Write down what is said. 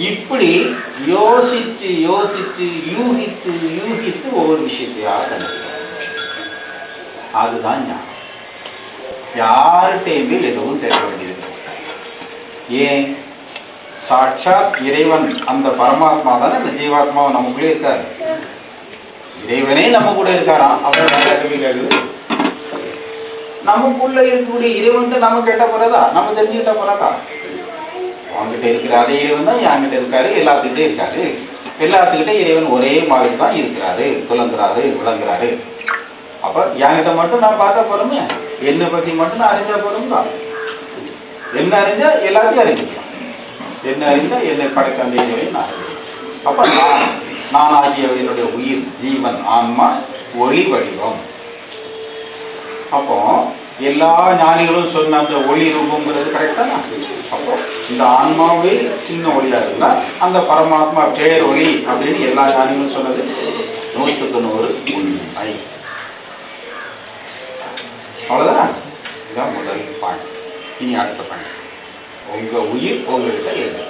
இப்படி யோசித்து யோசித்து யூகித்து யூகித்து ஒவ்வொரு விஷயத்தையா கண்டுபிடிக்கும் அதுதான் ஞானம். யார்கிட்டையுமே எதுவும் தேவைப்படுகிறது. வேண்டியது ஏன்? சாட்சாத் இறைவன் அந்த பரமாத்மா தானே அந்த ஜீவாத்மாவை நமக்குள்ளே இருக்காரு. இறைவனே நம்ம கூட இருக்காராம் அப்படின்னு நமக்குள்ள இருக்கக்கூடிய இறைவன் நம்ம கேட்ட போறதா நம்ம தெரிஞ்சுக்கிட்ட போறதா அவங்ககிட்ட இருக்கிற அதே இறைவன் தான் என்கிட்ட இருக்காரு எல்லாத்துக்கிட்டே இருக்காரு. எல்லாத்துக்கிட்டே இறைவன் ஒரே மாதிரி தான் இருக்கிறாரு துலங்குறாரு விளங்குறாரு. அப்ப என்கிட்ட மட்டும் நான் பார்த்தா போறோமே? என்னை பத்தி மட்டும் நான் அறிஞ்சா போறோம்ல என்ன அறிஞ்சா எல்லாத்தையும் அறிஞ்சிக்கலாம். என்ன அறிஞ்சா என்னை படைத்த அந்த இறைவனை நான் அறிவேன். அப்ப நான் நான் ஆகிய என்னுடைய உயிர் ஜீவன் ஆன்மா ஒளி வடிவம். அப்போ எல்லா ஞானிகளும் சொன்ன அந்த ஒளி ரூபங்கிறது கரெக்டானா அப்போ இந்த ஆன்மாவே சின்ன ஒளியா இருந்தா அந்த பரமாத்மா பேர் ஒளி அப்படின்னு எல்லா ஞானிகளும் சொன்னது நூற்றுக்கு தொண்ணூறு உண்மை. அவ்வளவுதான். இதுதான் முதல் பாயிண்ட் இனி அடுத்த பாயிண்ட் உங்க உயிர் உங்கள்கிட்ட இருக்கு